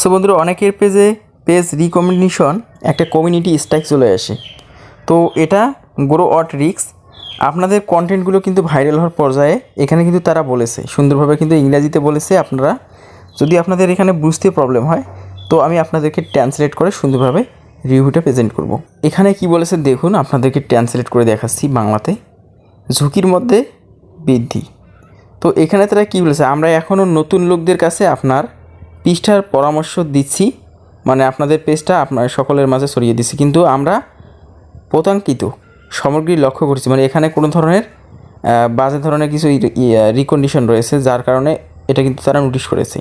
So বন্ধুরা, অনেকের পেজে পেজ রিকমেন্ডেশন একটা কমিউনিটি স্ট্রাইক চলে আসে। তো এটা গ্রো অট রিক্স আপনাদের কন্টেন্টগুলো কিন্তু ভাইরাল হওয়ার পর্যায়ে এখানে কিন্তু তারা বলেছে, সুন্দরভাবে কিন্তু ইংরাজিতে বলেছে আপনারা। যদি আপনাদের এখানে বুঝতে প্রবলেম হয়, তো আমি আপনাদেরকে ট্রান্সলেট করে সুন্দরভাবে রিভিউটা প্রেজেন্ট করব। এখানে কি বলেছে দেখুন, আপনাদেরকে ট্রান্সলেট করে দেখাচ্ছি বাংলাতে। ঝুঁকির মধ্যে বৃদ্ধি। তো এখানে তারা কী বলেছে, আমরা এখনও নতুন লোকদের কাছে আপনার পৃষ্ঠার পরামর্শ দিচ্ছি। মানে আপনাদের পেজটা আপনার সকলের মাঝে ছড়িয়ে দিচ্ছি। কিন্তু আমরা প্রতাঙ্কিত, সামগ্রী লক্ষ্য করছি। মানে এখানে কোনো ধরনের বাজে ধরনের কিছু রিকন্ডিশন রয়েছে, যার কারণে এটা কিন্তু তারা নোটিশ করেছে।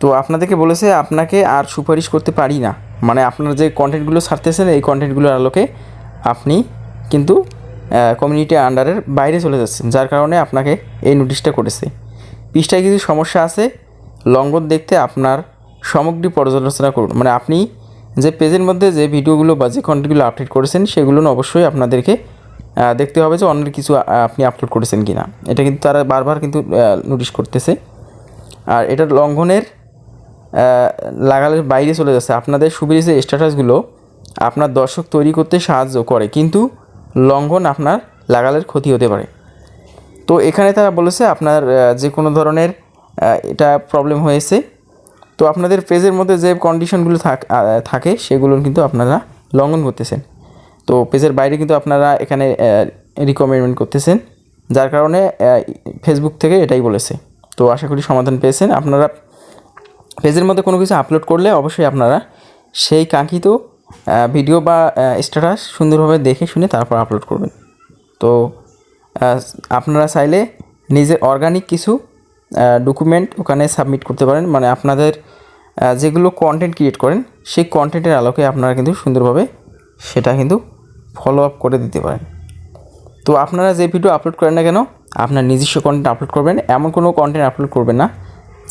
তো আপনাদেরকে বলেছে, আপনাকে আর সুপারিশ করতে পারি না। মানে আপনার যে কন্টেন্টগুলো ছাড়তেছেন, এই কন্টেন্টগুলোর আলোকে আপনি কিন্তু কমিউনিটি আন্ডারের বাইরে চলে যাচ্ছেন, যার কারণে আপনাকে এই নোটিশটা করেছে। পৃষ্ঠায় কিছু সমস্যা আছে লঙ্ঘন দেখতে আপনার সামগ্রী পর্যালোচনা করুন। মানে আপনি যে পেজের মধ্যে যে ভিডিওগুলো বা যে কন্টেন্টগুলো আপলোড করেছেন সেগুলো অবশ্যই আপনাদেরকে দেখতে হবে যে অন্যের কিছু আপনি আপলোড করেছেন কি না এটা কিন্তু তারা বারবার কিন্তু নোটিশ করতেছে। আর এটা লঙ্ঘনের আহ, লাগালের বাইরে চলে যাচ্ছে। আপনাদের সুবিধা স্ট্যাটাসগুলো আপনার দর্শক তৈরি করতে সাহায্য করে কিন্তু লঙ্ঘন আপনার লাগালের ক্ষতি হতে পারে। তো এখানে তারা বলেছে আপনার যে কোনো ধরনের এটা প্রবলেম হয়েছে। তো আপনাদের পেজের মধ্যে যে কন্ডিশনগুলো থাকে সেগুলো কিন্তু আপনারা লঙ্ঘন করতেছেন। তো পেজের বাইরে কিন্তু আপনারা এখানে রিকমেন্ডমেন্ট করতেছেন। যার কারণে ফেসবুক থেকে এটাই বলেছে। তো আশা করি সমাধান পেয়েছেন। আপনারা পেজের মধ্যে কোনো কিছু আপলোড করলে অবশ্যই আপনারা সেই কাঙ্ক্ষিত ভিডিও বা স্ট্যাটাস সুন্দরভাবে দেখে শুনে তারপর আপলোড করবেন। তো আপনারা চাইলে নিজের অর্গানিক কিছু ডকুমেন্ট ওখানে সাবমিট করতে পারেন। মানে আপনাদের যেগুলো কন্টেন্ট ক্রিয়েট করেন, সেই কন্টেন্টের আলোকে আপনারা কিন্তু সুন্দরভাবে সেটা কিন্তু ফলো আপ করে দিতে পারেন। তো আপনারা যে ভিডিও আপলোড করেন না কেন, আপনার নিজস্ব কন্টেন্ট আপলোড করবেন। এমন কোনো কন্টেন্ট আপলোড করবেন না।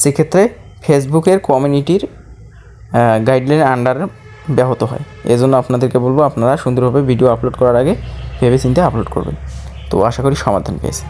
সেক্ষেত্রে ফেসবুকের কমিউনিটির গাইডলাইন আন্ডার ব্যাহত হয়। এজন্য আপনাদেরকে বলব, আপনারা সুন্দরভাবে ভিডিও আপলোড করার আগে ভেবে চিন্তে আপলোড করবেন। তো আশা করি সমাধান পেয়েছে